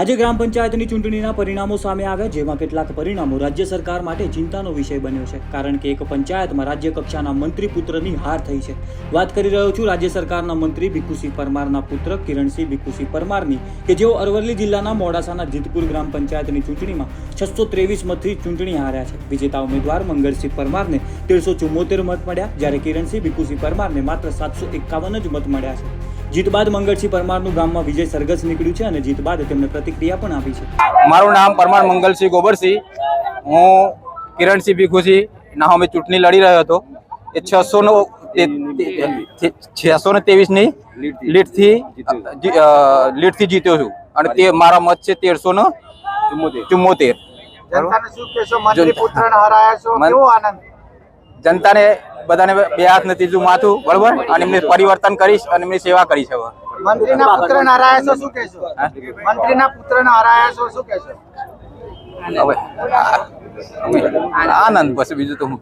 આજે ગ્રામ પંચાયતની ચૂંટણીના પરિણામો સામે આવ્યા, જેમાં કેટલાક પરિણામો રાજ્ય સરકાર માટે ચિંતાનો વિષય બન્યો છે. કારણ કે એક પંચાયતમાં રાજ્ય કક્ષાના મંત્રી પુત્રની હાર થઈ છે. વાત કરી રહ્યો છું રાજ્ય સરકારના મંત્રી ભીખુસિંહ પરમારના પુત્ર કિરણસિંહ ભીખુસિંહ પરમારની, કે જેઓ અરવલ્લી જિલ્લાના મોડાસાના જીતપુર ગ્રામ પંચાયતની ચૂંટણીમાં છસો ત્રેવીસ મતથી ચૂંટણી હાર્યા છે. વિજેતા ઉમેદવાર મંગળસિંહ પરમારને તેરસો ચુમ્મોતેર મત મળ્યા, જ્યારે કિરણસિંહ ભીખુસિંહ પરમારને માત્ર સાતસો એકાવન જ મત મળ્યા છે. જીત બાદ મંગળસિંહ પરમારનું ગામમાં વિજય સરઘસ નીકળ્યું છે અને જીત બાદ તેમણે પ્રતિક્રિયા પણ આપી છે. મારું નામ પરમાર મંગલસિંહ ગોબરસિંહ. હું કિરણસિંહ ભીખુસિંહ ના અમે ચૂંટણી લડી રહ્યો હતો. એ છસો નો છસો ને ત્રેવીસની અ, લીડથી જીત્યો છું. અને તે મારા મત છે તેરસો ને ચુમ્મોતેર જનતાને જનતાને બધાને બે હાથ નથી જો માથું બરોબર? અને એમને પરિવર્તન કરીશ અને એમની સેવા કરીશ હવે. મંત્રીના પુત્ર નારાયણ શું કહેશો મંત્રીના પુત્ર નારાયણ શું કહેશો હવે આનંદ પછી બીજું તો હું.